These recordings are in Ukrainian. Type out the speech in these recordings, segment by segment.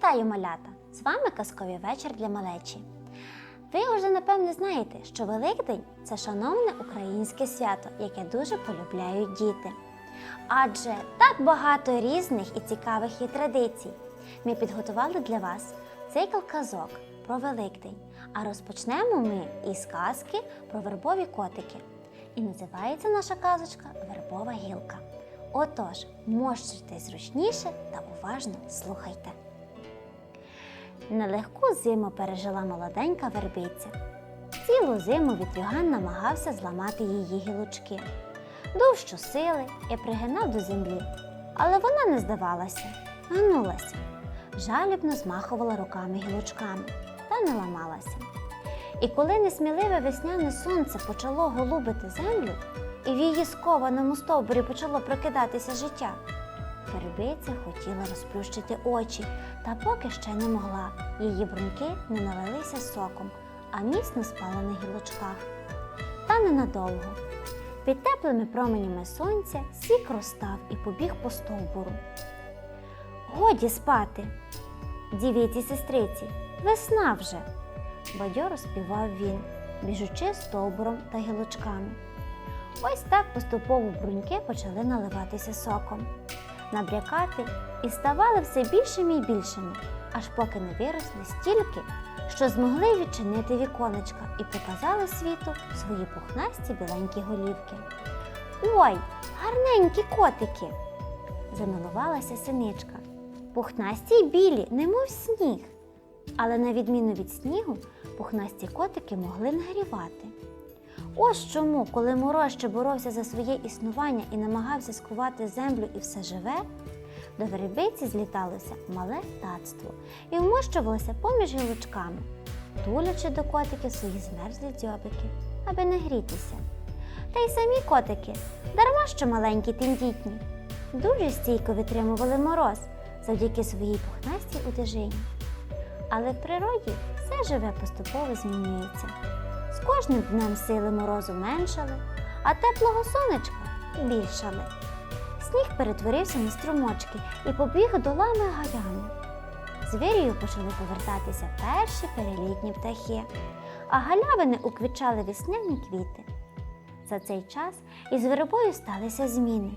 малята! З вами казковий вечір для малечі. Ви вже напевне знаєте, що Великдень це шановне українське свято, яке дуже полюбляють діти. Адже так багато різних і цікавих є традицій. Ми підготували для вас цикл казок про Великдень. А розпочнемо ми із казки про вербові котики. І називається наша казочка Вербова гілка. Отож, можете зручніше та уважно слухайте. Нелегку зиму пережила молоденька вербиця. Цілу зиму вітрюган намагався зламати її гілочки. Дув щосили і пригинав до землі, але вона не здавалася, гнулася, жалібно змахувала руками гілочками та не ламалася. І коли несміливе весняне сонце почало голубити землю, і в її скованому стовбурі почало прокидатися життя, Вербиця хотіла розплющити очі, та поки ще не могла. Її бруньки не налилися соком, а міцно спала на гілочках. Та ненадовго. Під теплими променями сонця сік розстав і побіг по стовбуру. Годі спати, дівіці сестриці, весна вже, бадьоро співав він, біжучи стовбуром та гілочками. Ось так поступово бруньки почали наливатися соком набрякати і ставали все більшими і більшими, аж поки не виросли стільки, що змогли відчинити віконечка і показали світу свої пухнасті біленькі голівки. Ой, гарненькі котики! замилувалася синичка. Пухнасті й білі, немов сніг. Але на відміну від снігу, пухнасті котики могли нагрівати. Ось чому, коли мороз ще боровся за своє існування і намагався скувати землю і все живе, до веребиці зліталося мале тацтво і вмощувалося поміж гілочками, тулячи до котиків свої змерзлі дзьобики, аби не грітися. Та й самі котики, дарма що маленькі тендітні, дуже стійко витримували мороз завдяки своїй пухнастій одежині. Але в природі все живе поступово змінюється. Кожним днем сили морозу меншали, а теплого сонечка більшали. Сніг перетворився на струмочки і побіг долами галями. З вирію почали повертатися перші перелітні птахи, а галявини уквічали весняні квіти. За цей час із вербою сталися зміни.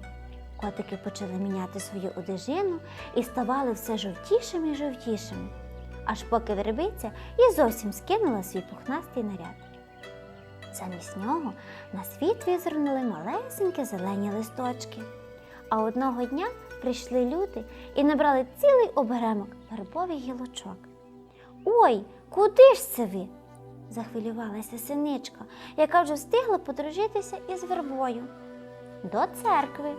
Котики почали міняти свою одежину і ставали все жовтішими і жовтішими, аж поки вербиця і зовсім скинула свій пухнастий наряд. Замість нього на світ визирнули малесенькі зелені листочки. А одного дня прийшли люди і набрали цілий оберемок вербових гілочок. Ой, куди ж це ви? захвилювалася синичка, яка вже встигла подружитися із вербою. До церкви,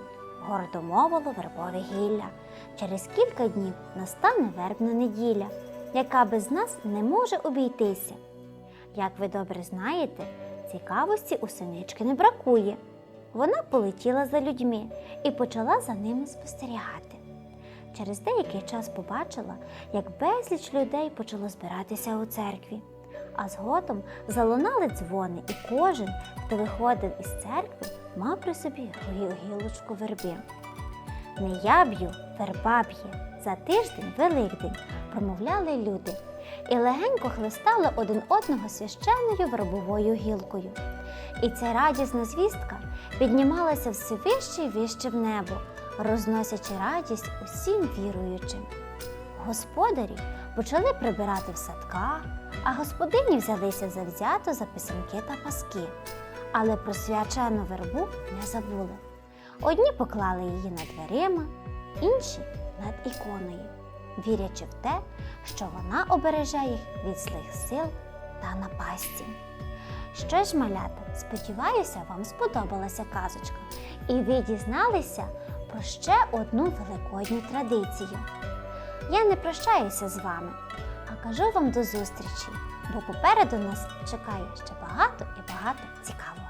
гордо мовило вербове гілля. Через кілька днів настане вербна неділя, яка без нас не може обійтися. Як ви добре знаєте, цікавості у синички не бракує. Вона полетіла за людьми і почала за ними спостерігати. Через деякий час побачила, як безліч людей почало збиратися у церкві, а згодом залунали дзвони, і кожен, хто виходив із церкви, мав при собі гілочку верби. Не я б'ю, верба б'є, за тиждень Великдень, промовляли люди, і легенько хлистали один одного священною вербовою гілкою. І ця радісна звістка піднімалася все вище і вище в небо, розносячи радість усім віруючим. Господарі почали прибирати в садках, а господині взялися завзято за писанки та паски, але про свячену вербу не забули. Одні поклали її над дверима, інші над іконою, вірячи в те, що вона обереже їх від злих сил та напасті. Що ж, малята, сподіваюся, вам сподобалася казочка, і ви дізналися про ще одну великодню традицію. Я не прощаюся з вами, а кажу вам до зустрічі, бо попереду нас чекає ще багато і багато цікавого.